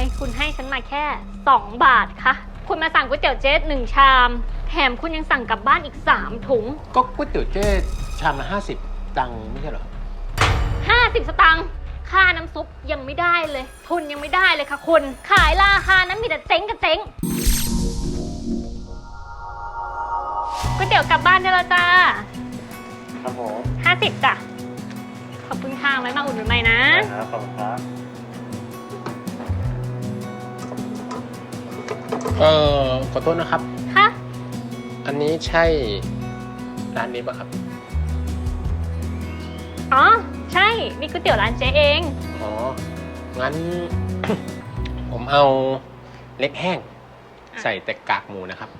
ไมคุณให้ฉันมาแค่ 2 บาทคะคุณมาสั่งก๋วยเตี๋ยวเจ๊หนึ่งชาม แถมคุณยังสั่งกลับบ้านอีก 3 ถุง ก็ก๋วยเตี๋ยวเจ้ชามละห้าสิบตังค์ไม่ใช่เหรอ50 สตางค์ค่าน้ำซุปยังไม่ได้เลย ทุนยังไม่ได้เลยค่ะคุณ ขายราคานั้นมีแต่เจ๊งกับเจ๊งก๋วยเตี๋ยวกลับบ้านได้แล้วจ้าครับผม50จ้ะขอบคุณค่ะไว้มาอุดหนุนใหม่นะครับขอบคุณครับ เออขอโทษนะครับค่ะอันนี้ใช่ร้านนี้ปะครับ อ๋อ ใช่ นี่ก๋วยเตี๋ยวร้านเจ๊เอง อ๋อ งั้น ผมเอาเล็กแห้ง ใส่แต่กากหมูนะครับ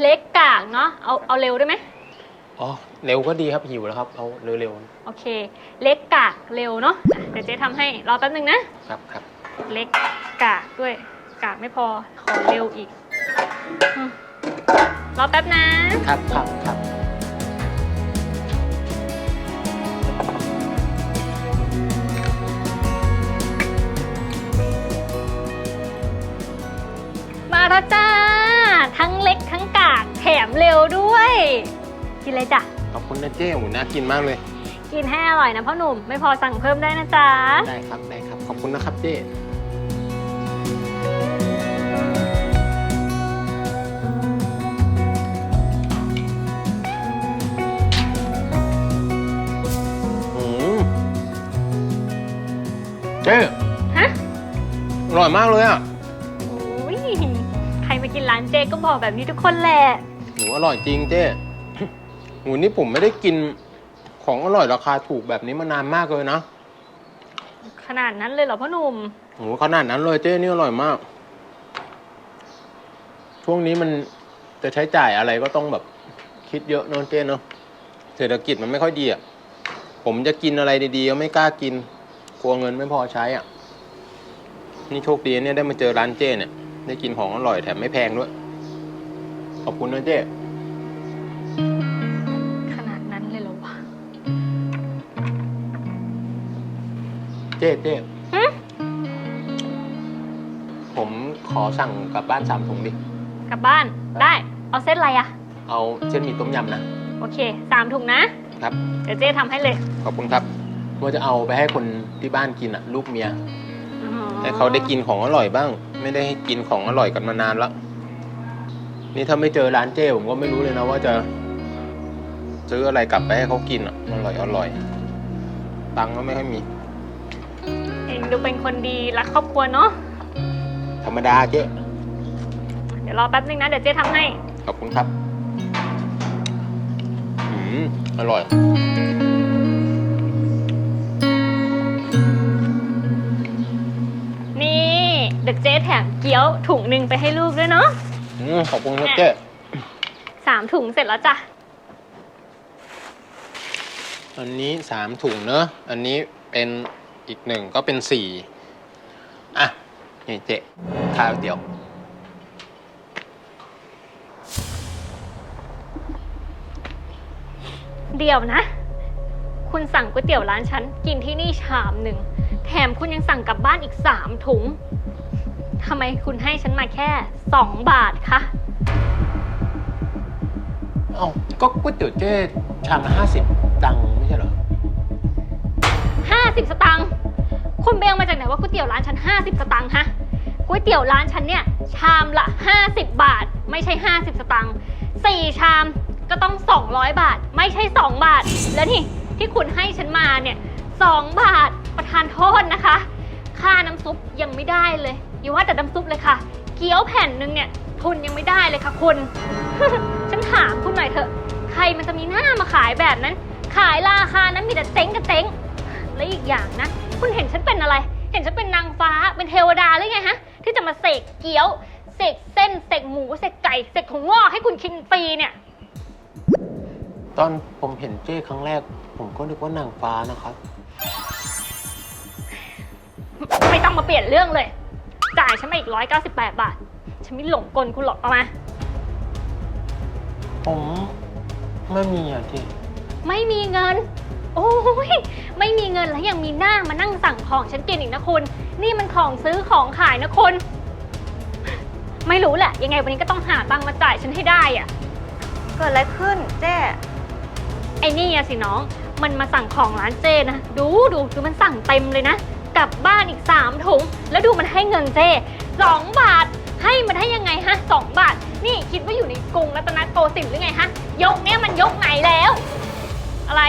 เล็กกากเนาะ เอา เอาเร็วได้ไหม อ๋อ เร็วก็ดีครับหิวแล้วครับ เอาเร็วโอเค เล็กกากเร็วเนาะอะเดี๋ยวเจ๊ทำให้ รอแป๊บนึงนะ ๆ ครับครับ เล็กกากด้วย กากไม่พอ ขอเร็วอีกอืมรอแป๊บนะ ครับครับครับมาแล้วจ้า ทั้งเล็กทั้งกากแถมเร็วด้วย กินเลยจ้ะ ขอบคุณนะเจ้หมูน่ากินมากเลย กินให้อร่อยนะพ่อหนุ่ม ไม่พอสั่งเพิ่มได้นะจ๊ะ ได้ครับได้ครับ ขอบคุณนะครับเจ้ เจ้ฮะ อร่อยมากเลยอะโอ้ยใครมากินร้านเจก็บอกแบบนี้ทุกคนแหละหมูอร่อยจริงเจ้หมูนี่ผมไม่ได้กินของอร่อยราคาถูกแบบนี้มานานมากเลยนะขนาดนั้นเลยเหรอพ่อหนุ่ม โอ้ขนาดนั้นเลยเจ้นี่อร่อยมาก ช่วงนี้มันจะใช้จ่ายอะไรก็ต้องแบบคิดเยอะเนอะเจ้เนาะเศรษฐกิจมันไม่ค่อยดีอะ ผมจะกินอะไรดีๆก็ไม่กล้ากิน กลัวเงินไม่พอใช้อะ นี่โชคดีเนี่ยได้มาเจอร้านเจ้เนี่ย ได้กินของอร่อยแถมไม่แพงด้วย ขอบคุณนะเจ้ขนาดนั้นเลยเหรอวะเจ๊เจ๊หึผมขอสั่งกลับบ้านสามถุงดิ กลับบ้านได้ เอาเซตอะไรอะเอาเส้นหมี่ต้มยำนะ โอเคสามถุงนะ ครับ เดี๋ยวเจ๊ทำให้เลย ขอบคุณครับ ว่าจะเอาไปให้คนที่บ้านกินอะ ลูกเมีย อ๋อให้เขาได้กินของอร่อยบ้าง ไม่ได้ให้กินของอร่อยกันมานานแล้วนี่ถ้าไม่เจอร้านเจ้ผมก็ไม่รู้เลยนะว่าจะ ซื้ออะไรกลับไปให้เขากินอะอร่อยอร่อยตังค์ก็ไม่ค่อยมีเองดูเป็นคนดีรักครอบครัวเนาะ ธรรมดาเจ๊เดี๋ยวรอแป๊บนึงนะ เดี๋ยวเจ๊ทำให้ ขอบคุณครับอืมอร่อยนี่ ยวเจ๊แถมเกี๊ยวถุงหนึ่งไปให้ลูกด้วยเนาะอืมขอบคุณครับเจ๊สามถุงเสร็จแล้วจ้ะ อันนี้สามถุงเนอะ อันนี้เป็นอีกหนึ่งก็เป็นสี่อะ นี่เจ๊ข้าวเดียว เดี๋ยวนะ คุณสั่งก๋วยเตี๋ยวร้านฉัน กินที่นี่ชามหนึ่ง แถมคุณยังสั่งกลับบ้านอีกสามถุง ทำไมคุณให้ฉันมาแค่สองบาทคะเอ้าก็ก๋วยเตี๋ยวเจ๊ชามละห้าสิบตังค์ไม่ใช่เหรอห้าสิบสตังค์คุณไปเอามาจากไหนว่าก๋วยเตี๋ยวร้านฉันห้าสิบสตังค์ฮะก๋วยเตี๋ยวร้านฉันเนี่ย ชามละห้าสิบบาท ไม่ใช่ห้าสิบสตังค์สี่ชามก็ต้องสองร้อยบาท ไม่ใช่สองบาท แล้วนี่ที่คุณให้ฉันมาเนี่ยสองบาทประทานโทษนะคะ ค่าน้ำซุปยังไม่ได้เลย อย่าว่าแต่น้ำซุปเลยค่ะ เกี๊ยวแผ่นหนึ่งเนี่ยทุนยังไม่ได้เลยค่ะคุณ ฉันถามคุณหน่อยเถอะ ใครมันจะมีหน้ามาขายแบบนั้น ขายราคานั้นมีแต่เจ๊งกับเจ๊งและอีกอย่างนะ คุณเห็นฉันเป็นอะไร เห็นฉันเป็นนางฟ้าเป็นเทวดาหรือไงฮะ ที่จะมาเสกเกี๊ยวเสกเส้นเสกหมูเสกไก่เสกถั่วงอกให้คุณกินฟรีเนี่ย ตอนผมเห็นเจ้ครั้งแรก ผมก็นึกว่านางฟ้านะครับ ไม่ต้องมาเปลี่ยนเรื่องเลย จ่ายฉันมาอีกร้อยเก้าสิบแปดบาท ฉันไม่หลงกลคุณหรอกเอามา ผมไม่มีอะเจ๊ไม่มีเงิน โอ้ย ไม่มีเงินแล้วยังมีหน้ามานั่งสั่งของฉันกินอีกนะคุณ นี่มันของซื้อของขายนะคุณ ไม่รู้แหละ ยังไงวันนี้ก็ต้องหาตังค์มาจ่ายฉันให้ได้อะเกิดอะไรขึ้นเจ๊ไอ้นี่อะสิน้อง มันมาสั่งของร้านเจนะ ดูดูดูมันสั่งเต็มเลยนะ กลับบ้านอีกสามถุง แล้วดูมันให้เงินเจสองบาท ให้มันให้ยังไงฮะสองบาท นี่คิดว่าอยู่ในกรุงรัตนโกสินทร์หรือไงฮะ ยกเนี้ยมันยกไหนแล้ว อะไร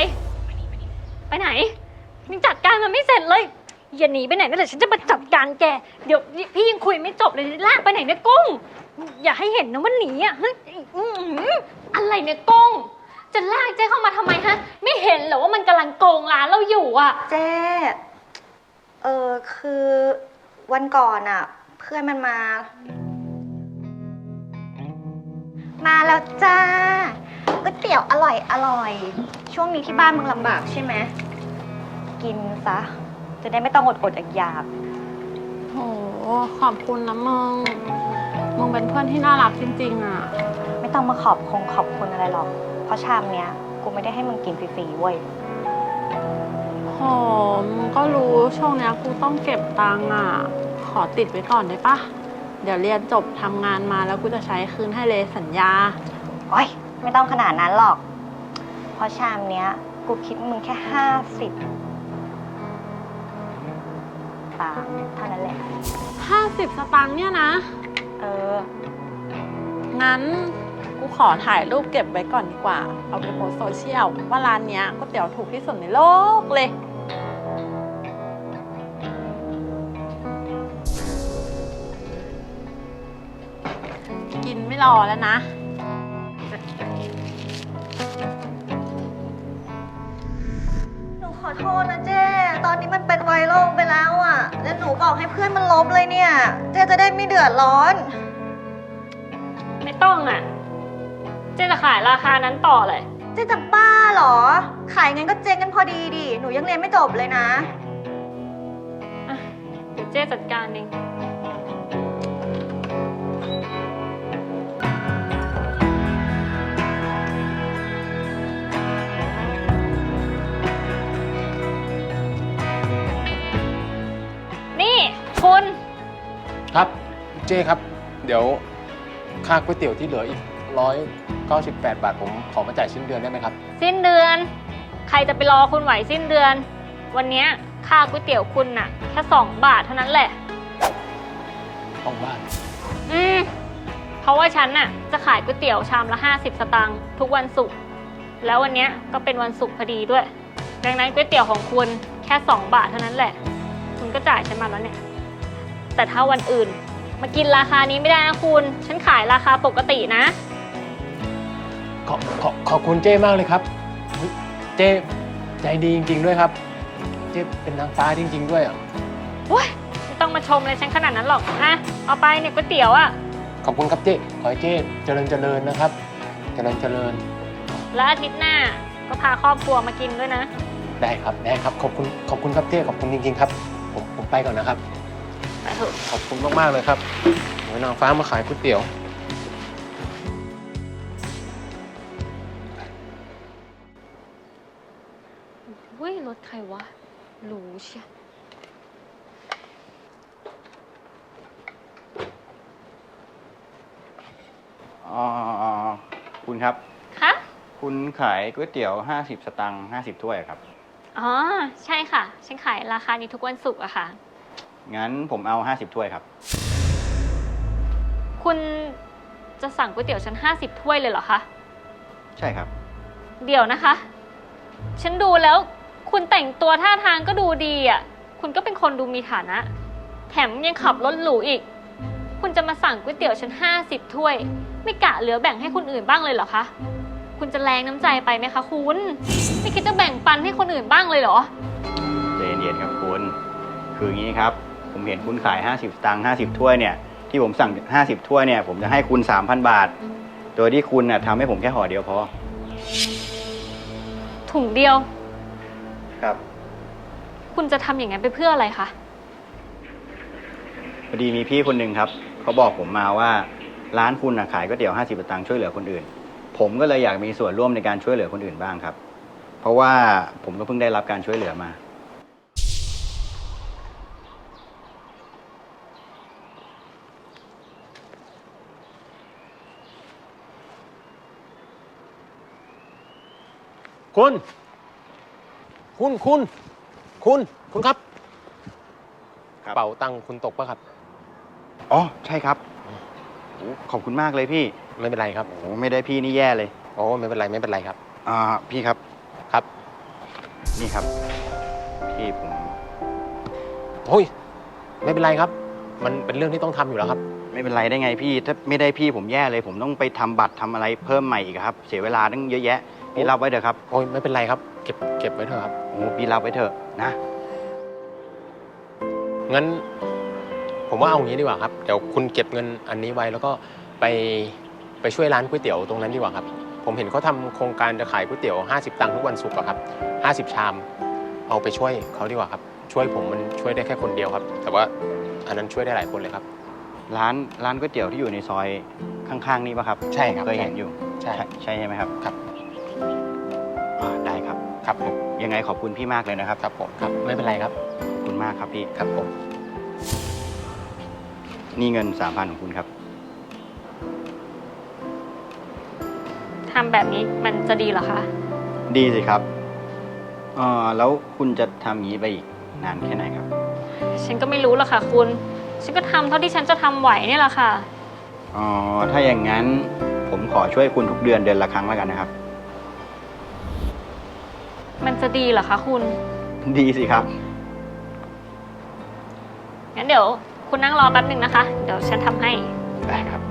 ไปไหนยังจัดการมันไม่เสร็จเลย อย่าหนีไปไหนนะเดี๋ยวฉันจะมาจัดการแก เดี๋ยวพี่ยังคุยไม่จบเลยลากไปไหนเนี่ยกุ้ง อย่าให้เห็นนะว่าหนีอะอื้อหืออะไรเนี่ยกุ้ง จะลากเจ๊เข้ามาทำไมฮะ ไม่เห็นเหรอว่ามันกำลังโกงร้านเราอยู่อะ เจ๊ เออคือวันก่อนอะเพื่อนมันมา มาแล้วจ้าก๋วยเตี๋ยวอร่อยอร่อย ช่วงนี้ที่บ้านมึงลำบากใช่ไหมกินซะ จะได้ไม่ต้องอดอดอยากอยากโห ขอบคุณนะมึง มึงเป็นเพื่อนที่น่ารักจริงๆอะ ๆไม่ต้องมาขอบคงขอบคุณอะไรหรอก เพราะชามเนี้ยกูไม่ได้ให้มึงกินฟรีๆเว้ย โหมึงก็รู้ช่วงเนี้ยกูต้องเก็บตังค์อะ ขอติดไว้ก่อนได้ปะเดี๋ยวเรียนจบทำงานมาแล้วกูจะใช้คืนให้เลยสัญญา โอ้ยไม่ต้องขนาดนั้นหรอก เพราะชามเนี้ย กูคิดมึงแค่ห้าสิบตามเท่านั้นแหละ 50 สตางค์เนี่ยนะ เออ งั้น กูขอถ่ายรูปเก็บไว้ก่อนดีกว่า เอาไปโพสต์โซเชียลว่าร้านเนี้ยก๋วยเตี๋ยวถูกที่สุดในโลกเลย กินไม่รอแล้วนะ หนูขอโทษนะเจ้ ตอนนี้มันเป็นไวรัลไปแล้วอะแล้วหนูบอกให้เพื่อนมันลบเลยเนี่ย เจ้จะได้ไม่เดือดร้อน ไม่ต้องอะ เจ๊จะขายราคานั้นต่อเลย เจ๊จะบ้าเหรอ ขายเงินก็เจ๊งกันพอดีดิ หนูยังเรียนไม่จบเลยนะ อะเดี๋ยวเจ๊จัดการเอง นี่คุณ ครับเจ้ครับ เดี๋ยวค่าก๋วยเตี๋ยวที่เหลืออีก ร้อยเก้าสิบแปดบาทผมขอมาจ่ายสิ้นเดือนได้ไหมครับ สิ้นเดือน ใครจะไปรอคุณไหวสิ้นเดือน วันเนี้ยค่าก๋วยเตี๋ยวคุณน่ะ แค่สองบาทเท่านั้นแหละ ต้องบ้าน อืม เพราะว่าฉันน่ะจะขายก๋วยเตี๋ยวชามละ 50 สตางค์ทุกวันศุกร์แล้ววันเนี้ยก็เป็นวันศุกร์พอดีด้วย ดังนั้นก๋วยเตี๋ยวของคุณแค่ 2 บาทเท่านั้นแหละ คุณก็จ่ายฉันมาแล้วเนี่ย แต่ถ้าวันอื่น มากินราคานี้ไม่ได้นะคุณ ฉันขายราคาปกตินะ ขอขอขอบคุณเจ้มากเลยครับเฮ้ยเจ้ใจดีจริง ๆ ด้วยครับ เจ้เป็นนางฟ้าจริง ๆ ด้วยอะโอ้ยไม่ต้องมาชมเลยฉันขนาดนั้นหรอกอะเอาไปเนี่ยก๋วยเตี๋ยวอะขอบคุณครับเจ้ขอให้เจ้เจริญเจริญนะครับ เจริญเจริญแล้วอาทิตย์หน้าก็พาครอบครัวมากินด้วยนะ ได้ครับได้ครับขอบคุณขอบคุณครับเจ้ขอบคุณจริง ๆ ครับ ผมผมไปก่อนนะครับ ไปเถอะขอบคุณมากๆเลยครับโอ้ยนางฟ้ามาขายก๋วยเตี๋ยว เฮ้ยรถใครวะหรูเชียอ๋อคุณครับ คะคุณขายก๋วยเตี๋ยว 50 สตังค์50 ถ้วยครับ อ๋อ ใช่ค่ะ ฉันขายราคานี้ทุกวันศุกร์อะค่ะ งั้นผมเอา 50 ถ้วยครับ คุณจะสั่งก๋วยเตี๋ยวฉัน50 ถ้วยเลยเหรอคะ ใช่ครับ เดี๋ยวนะคะ ฉันดูแล้ว คุณแต่งตัวท่าทางก็ดูดีอะ คุณก็เป็นคนดูมีฐานะ แถมยังขับรถหรูอีก คุณจะมาสั่งก๋วยเตี๋ยวฉัน50ถ้วย ไม่กะเหลือแบ่งให้คนอื่นบ้างเลยเหรอคะ คุณจะแรงน้ำใจไปไหมคะคุณ ไม่คิดจะแบ่งปันให้คนอื่นบ้างเลยเหรอ ใจเย็นๆครับคุณ คืออย่างนี้ครับ ผมเห็นคุณขาย 50สตังค์50 ถ้วยเนี่ย ที่ผมสั่ง 50 ถ้วยเนี่ย ผมจะให้คุณ 3,000 บาท โดยที่คุณน่ะทำให้ผมแค่ห่อเดียวพอ ถุงเดียว ครับ คุณจะทำอย่างนั้นไปเพื่ออะไรคะ พอดีมีพี่คนหนึ่งครับ เขาบอกผมมาว่าร้านคุณน่ะขายก๋วยเตี๋ยว 50สตังค์ช่วยเหลือคนอื่น ผมก็เลยอยากมีส่วนร่วมในการช่วยเหลือคนอื่นบ้างครับ เพราะว่าผมก็เพิ่งได้รับการช่วยเหลือมา คุณ คุณคุณ คุณคุณครับครับเป๋าตังค์คุณตกปะครับ อ๋อ ใช่ครับโอ้ขอบคุณมากเลยพี่ไม่เป็นไรครับ โอ้ไม่ได้พี่นี่แย่เลย โอ้ไม่เป็นไรไม่เป็นไรครับ อ่า พี่ครับ ครับนี่ครับ พี่ผม โอ้ยไม่เป็นไรครับ มันเป็นเรื่องที่ต้องทำอยู่แล้วครับ ไม่เป็นไรได้ไงพี่ ถ้าไม่ได้พี่ผมแย่เลย ผมต้องไปทำบัตรทำอะไรเพิ่มใหม่อีกครับ เสียเวลาตั้งเยอะแยะ พี่รับไว้เถอะครับโอ้ยไม่เป็นไรครับ เก็บเก็บไว้เถอะครับโอ้พี่รับไว้เถอะนะงั้น ผมว่าเอางี้ดีกว่าครับเดี๋ยวคุณเก็บเงินอันนี้ไว้แล้วก็ไปไปช่วยร้านก๋วยเตี๋ยวตรงนั้นดีกว่าครับ ผมเห็นเขาทำโครงการจะขายก๋วยเตี๋ยว 50 ตังค์ทุกวันศุกร์อะครับ 50 ชาม เอาไปช่วยเขาดีกว่าครับ ช่วยผมมันช่วยได้แค่คนเดียวครับ แต่ว่าอันนั้นช่วยได้หลายคนเลยครับ ร้านร้านก๋วยเตี๋ยวที่อยู่ในซอยข้างๆ นี้ป่ะครับ ใช่ครับเคยเห็นอยู่ ใช่ใช่ใช่ไหมครับครับ ครับผมยังไงขอบคุณพี่มากเลยนะครับครับผมครับไม่เป็นไรครับขอบคุณมากครับพี่ครับผม นี่เงินสามพันของคุณครับ ทำแบบนี้มันจะดีเหรอคะ ดีสิครับเอ่อแล้วคุณจะทำอย่างนี้ไปอีกนานแค่ไหนครับ ฉันก็ไม่รู้หรอกค่ะ คุณ ฉันก็ทำเท่าที่ฉันจะทำไหวเนี่ยแหละค่ะ อ๋อถ้าอย่างนั้นผมขอช่วยคุณทุกเดือนเดือนละครั้งแล้วกันนะครับ มันจะดีเหรอคะคุณ ดีสิครับ งั้นเดี๋ยว คุณนั่งรอแป๊บหนึ่งนะคะ เดี๋ยวฉันทำให้ ได้ครับ